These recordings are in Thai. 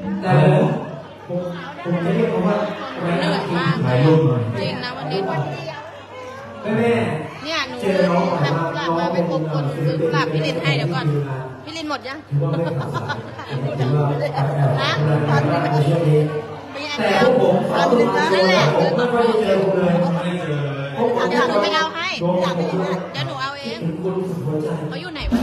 เพราะว่าเหนื่อยมากถ่ายรูปหน่อยจริงนะวันนี้แม่แม่เนี่ยหนูเจอน้องก่อนทำกุหลาบมาไปพบคนซื้อกุหลาบพี่ลินให้เดี๋ยวก่อน พี่ลินหมดยังถือถือว่าแอบแอบแอบแอบในช่วงนี้มีอันแต่เดียวพวกผมขอตัวมานั่นแหละผมไม่ค่อยเจอผมเลยไม่ได้เจอพวกผมเดี๋ยวหนูไปเอาให้เดี๋ยวหนูเอาเองเขาอยู่ไหนวะ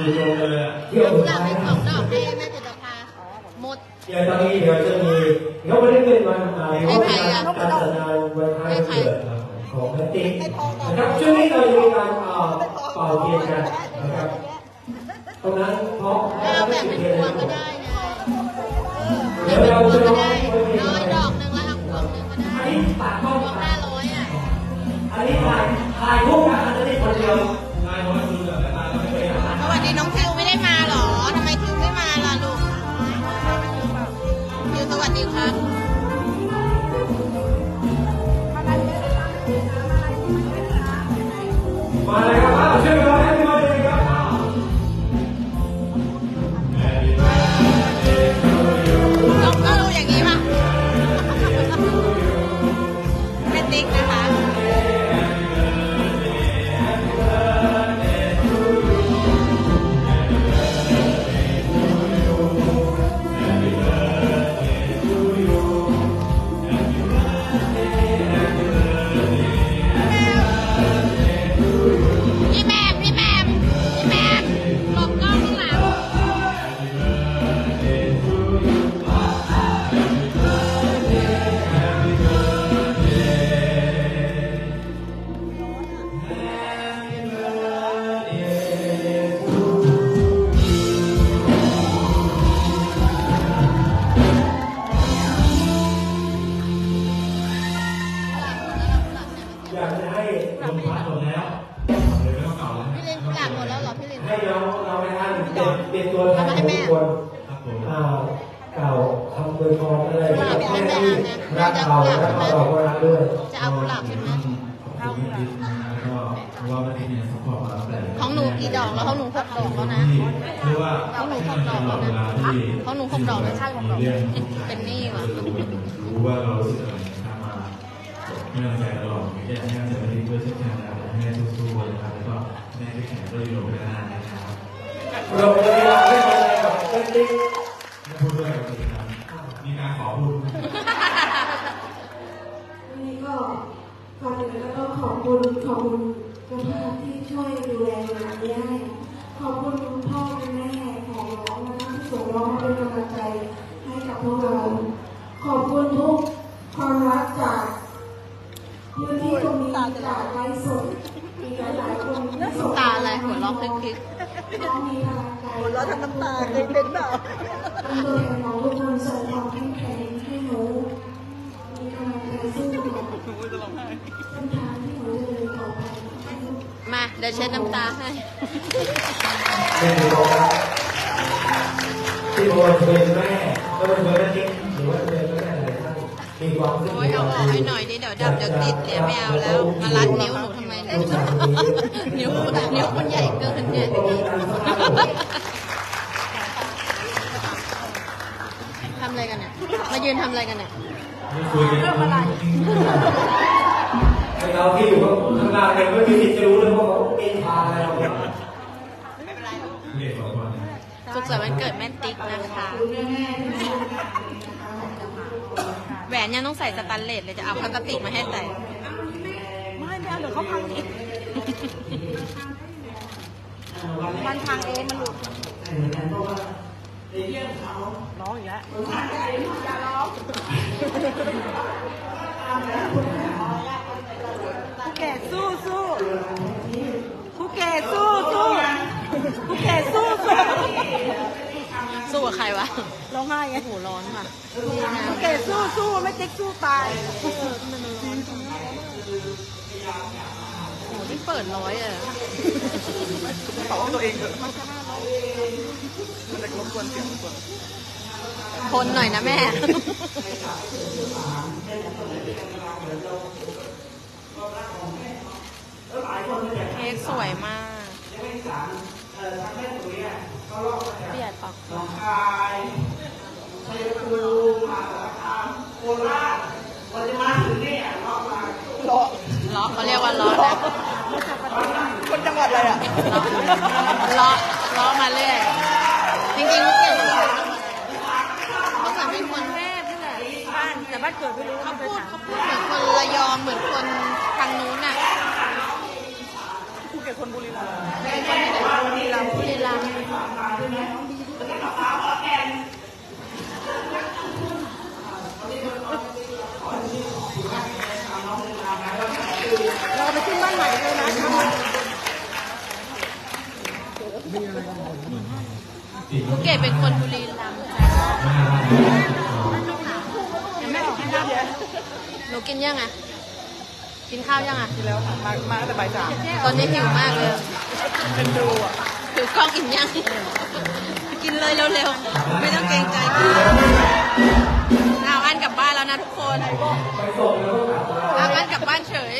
เลยอะจู่โจมเลยอะเดี๋ยวกุหลาบเป็นของดอกให้แม่จิตรภาหมดเดี๋ยวตอนนี้เดี๋ยวจะมีเดี๋ยววันนี้เป็นวันอะไรให้ใครอะการจัดงานวันคล้ายวันเกิดครับผมของแพตตี้นะครับช่วงนี้เราจะมีการเอ่อเป่าเทียนกันนะครับตรงนั้นเพราะเอาแบบเป็นพวงก็ได้ไงเดี๋เป็ยวนพเราวงจะก็ร้องได้เพลงน้อยดอกหนึ่งแล้วเอาพวงหนึ่งก็ได้อันนี้ปากพต้องวงห้าร้อยอะอันนี้ถ่ายถ่ายรูปกันอันนี้คนเดียว ดีครับ มดแล้วเหรอพี่ลินให้น้องเราไปท่านเป็นเป็นตัวแทนของทุกคนครับผมอ่าเก่าคำอวยพรอะไรกับแม่ที่รักเราและเราก็รักด้วยจะเอากุหลาบใช่ไหมขอบคุณพี่ติ๊กนะแล้วก็เพราะว่าประเทศเนี่ยสปอร์ตมาตั้งแต่ของหนูกี่ดอกแล้วของหนูหกดอกแล้วนะเรียกว่าของหนูหกดอกแล้วนะที่ของหนูหกดอกแล้วใช่หกดอกเรื่องเป็นหนี้ว่ะรู้ว่าเรารู้สึกอะไรนะครับมาให้กำลังใจตลอดอยากให้กำลังใจพี่ติ๊กด้วยเช่นกันนะครับให้แม่สู้ๆนะครับแล้วก็แม่ที่แข็งก็อยู่ไปนานๆนะครับ เราจะมีเวลาเล่นอะไรกับเล่นติ๊กไม่พูดด้วยกับพี่ครับมีการขอพูดวันนี้ก็ก่อนอื่นก็ต้องขอบคุณขอบคุณทุกท่านที่ช่วยดูแลงานนี้ให้ขอบคุณคุณพ่อคุณแม่ของน้องนะคะที่ส่งน้องมาเป็นกำลังใจให้กับพวกเรา ขอบคุณทุกความรักจากพื้นที่ตรงนี้จากไลฟ์สดมีหลายๆคนที่ส่งตาอะไรหัวร้องมีพลังใจ หัวเราะทั้งน้ำตาเคยเป็นแบบโดยน้องทุกคนส่งความเข้มแข็งให้หนูมีกำลังใจสู้กับเส้นทางที่หนูจะเดินต่อไปๆมาเดี๋ยวเช็ดน้ำตาให้เล่นดูนะที่บนเป็นแม่ก็เป็นแม่ติ๊กหรือว่าเป็นแม่อะไรท่านมีความรู้สึกโอ้ยเอาออกให้หน่อยดิเดี๋ยวดับเดี๋ยวติดเดี๋ยวไม่เอาแล้ว มารัดนิ้วหนูทำไมเนี่ยนิ้วนิ้วมันใหญ่เกินเนี่ยทำอะไรกันเนี่ย มายืนทำอะไรกันเนี่ยไม่คุยกันเรื่องอะไรไอ้เราที่อยู่ข้างหน้าเนี่ยไม่มีสิทธิ์จะรู้เลยว่าเขาเป็นพาอะไรเราเนี่ยเรียกสองคนสุขสันต์วันเกิดแม่ติ๊กนะคะ แหวนยังต้องใส่สแตันเลสเลยจะเอาพลาสติกมาให้ใส่ไม่ไม่เอาเดี๋ยวเขาพังอีกมันพังเองมันหลุด ร้องอีกแล้วอย่าร้องผู้แก่สู้สู้ผู้แก่สู้สู้ผู้แก่สู้สู้สู้กับใครวะร้องไห้ไงหูร้อนค่ะผู้แก่สู้สู้ไม่ติ๊กสู้ตายโอ้โหนี่เปิดร้อยอะเขาตัวเองเถอะ มันก็ห้าร้อยมันจะรบกวนเสียงรบกวนทนหน่อยนะแม่เราความรักของแม่เนาะแล้วหลายคนเนี่ยเค้กสวยมากยังไม่สามเอ่อทางแม่ตุ๋ยอะเขาลอกมาจากเบียดปอกหนองคายชัยภูมิมหาสารคามโคราชวันจะมาถึงเนี่ยลอกมาล้อเขาเรียกว่าล้อนะคนจังหวัดอะไรอะล้อล้อมาเรื่อยจ ริงๆลูกเก่งเมื่อก่อนเป็นคนแพร่นี่แหละบ้านแต่บ้านเกิดไม่รู้เขาพูดเขาพูดเหมือนคนระยองเหมือนคนทางนู้นน่ะภูเก็ตคนบุรีรัมย์เป็นคนที่ไหนบุรีรัมย์บุรีรัมย์ เราไปขึ้นบ้านใหม่เลยนะ ลูก เกดเป็นคนบุรีรัมย์จ้ะยังไม่ออกให้น้ำเยอะหนูกินยังอะ กินข้าวยังอะ กินแล้วค่ะ มามาตั้งแต่บ่ายสามตอนนี้หิวมากเลยเป็นดูอะถือกล้องกินยัง กินเลยเร็วๆ ไม่ต้องเกรงใจกินเอาอันกลับบ้านแล้วนะทุกคนไปส่งแล้วก็กลับมาเอาอันกลับบ้านเฉย